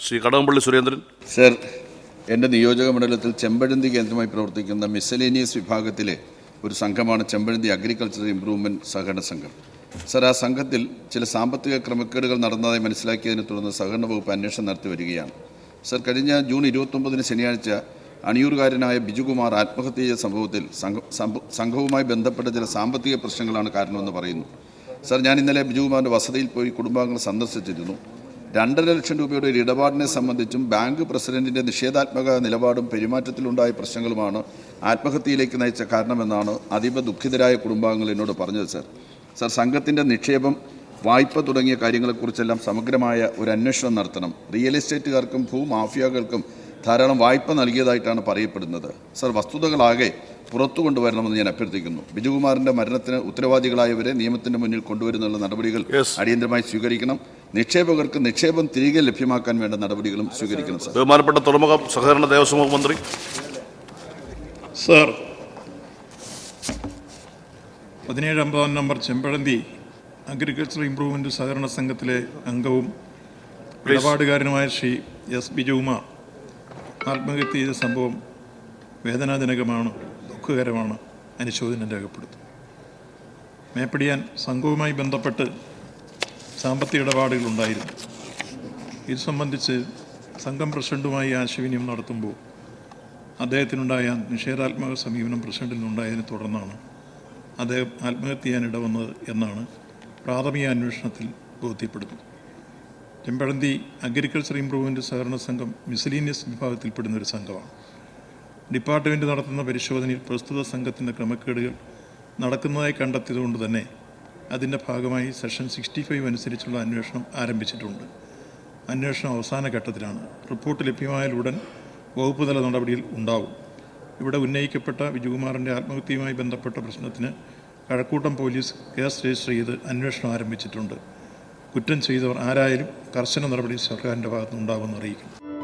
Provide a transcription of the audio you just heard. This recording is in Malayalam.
ശ്രീ കടകംപള്ളി സുരേന്ദ്രൻ. സർ എന്റെ നിയോജക മണ്ഡലത്തിൽ ചെമ്പഴന്തി കേന്ദ്രമായി പ്രവർത്തിക്കുന്ന മിസലേനിയസ് വിഭാഗത്തിലെ ഒരു സംഘമാണ് ചെമ്പഴന്തി അഗ്രികൾച്ചർ ഇംപ്രൂവ്മെന്റ് സഹകരണ സംഘം. സർ ആ സംഘത്തിൽ ചില സാമ്പത്തിക ക്രമക്കേടുകൾ നടന്നതായി മനസ്സിലാക്കിയതിനെ തുടർന്ന് സഹകരണ വകുപ്പ് അന്വേഷണം നടത്തി വരികയാണ്. സർ കഴിഞ്ഞ ജൂൺ ഇരുപത്തൊമ്പതിന് ശനിയാഴ്ച അണിയൂർകാരനായ ബിജുകുമാർ ആത്മഹത്യ ചെയ്ത സംഭവത്തിൽ സംഘ- സംഭ- സംഘവുമായി ബന്ധപ്പെട്ട ചില സാമ്പത്തിക പ്രശ്നങ്ങളാണ് കാരണമെന്ന് പറയുന്നു. സർ ഞാൻ ഇന്നലെ ബിജുകുമാറിന്റെ വസതിയിൽ പോയി കുടുംബാംഗങ്ങൾ സന്ദർശിച്ചിരുന്നു. രണ്ടര ലക്ഷം രൂപയുടെ ഒരു ഇടപാടിനെ സംബന്ധിച്ചും ബാങ്ക് പ്രസിഡന്റിന്റെ നിഷേധാത്മക നിലപാടും പെരുമാറ്റത്തിലുണ്ടായ പ്രശ്നങ്ങളുമാണ് ആത്മഹത്യയിലേക്ക് നയിച്ച കാരണമെന്നാണ് അതീവ ദുഃഖിതരായ കുടുംബാംഗങ്ങൾ എന്നോട് പറഞ്ഞത് സർ. സർ സംഘത്തിന്റെ നിക്ഷേപം വായ്പ തുടങ്ങിയ കാര്യങ്ങളെക്കുറിച്ചെല്ലാം സമഗ്രമായ ഒരു അന്വേഷണം നടത്തണം. റിയൽ എസ്റ്റേറ്റുകാർക്കും ഭൂമാഫിയകൾക്കും ധാരാളം വായ്പ നൽകിയതായിട്ടാണ് പറയപ്പെടുന്നത്. സർ വസ്തുതകളാകെ പുറത്തു കൊണ്ടുവരണമെന്ന് ഞാൻ അഭ്യർത്ഥിക്കുന്നു. ബിജുകുമാറിന്റെ മരണത്തിന് ഉത്തരവാദികളായവരെ നിയമത്തിന്റെ മുന്നിൽ കൊണ്ടുവരുന്നുള്ള നടപടികൾ അടിയന്തരമായി സ്വീകരിക്കണം. നിക്ഷേപകർക്ക് നിക്ഷേപം തിരികെ ലഭ്യമാക്കാൻ വേണ്ട നടപടികളും സ്വീകരിക്കണം സർ ബഹുമാനപ്പെട്ട തുറമുഖ സഹകരണ ദേവസ്വം മന്ത്രി. സർ പതിനേഴ് അമ്പതാം നമ്പർ ചെമ്പഴന്തി അഗ്രികൾച്ചർ ഇംപ്രൂവ്മെന്റ് സഹകരണ സംഘത്തിലെ അംഗവും ഇടപാടുകാരനുമായ ശ്രീ എസ് ബിജുകുമാർ ആത്മഹത്യ ചെയ്ത സംഭവം വേദനാജനകമാണ്. ദുഃഖകരമാണ് അനുശോചനം രേഖപ്പെടുത്തും മേപ്പടിയാൻ സംഘവുമായി ബന്ധപ്പെട്ട് സാമ്പത്തിക ഇടപാടുകളുണ്ടായിരുന്നു. ഇത് സംബന്ധിച്ച് സംഘം പ്രസിഡന്റുമായി ആശയവിനിമയം നടത്തുമ്പോൾ അദ്ദേഹത്തിനുണ്ടായ നിഷേധാത്മക സമീപനം പ്രസിഡന്റിനുണ്ടായതിനെ തുടർന്നാണ് അദ്ദേഹം ആത്മഹത്യ ചെയ്യാൻ ഇടവന്നത് എന്നാണ് പ്രാഥമിക അന്വേഷണത്തിൽ ബോധ്യപ്പെടുന്നത്. ചെമ്പഴന്തി അഗ്രികൾച്ചർ ഇംപ്രൂവ്മെന്റ് സഹകരണ സംഘം മിസലീനിയസ് വിഭാഗത്തിൽപ്പെടുന്ന ഒരു സംഘമാണ്. ഡിപ്പാർട്ട്മെന്റ് നടത്തുന്ന പരിശോധനയിൽ പ്രസ്തുത സംഘത്തിന്റെ ക്രമക്കേടുകൾ നടക്കുന്നതായി കണ്ടെത്തിയതുകൊണ്ട് തന്നെ അതിന്റെ ഭാഗമായി സെഷൻ സിക്സ്റ്റി ഫൈവ് അനുസരിച്ചുള്ള അന്വേഷണം ആരംഭിച്ചിട്ടുണ്ട്. അന്വേഷണം അവസാന ഘട്ടത്തിലാണ്. റിപ്പോർട്ട് ലഭ്യമായാൽ ഉടൻ വകുപ്പ് തല നടപടിയിൽ ഉണ്ടാവും. ഇവിടെ ഉന്നയിക്കപ്പെട്ട വിജയകുമാറിന്റെ ആത്മഹത്യയുമായി ബന്ധപ്പെട്ട പ്രശ്നത്തിന് കഴക്കൂട്ടം പോലീസ് കേസ് രജിസ്റ്റർ ചെയ്ത് അന്വേഷണം ആരംഭിച്ചിട്ടുണ്ട്. കുറ്റം ചെയ്തവർ ആരായാലും കർശന നടപടി സർക്കാരിന്റെ ഭാഗത്തുനിന്നുണ്ടാവുമെന്ന് അറിയിക്കുന്നു.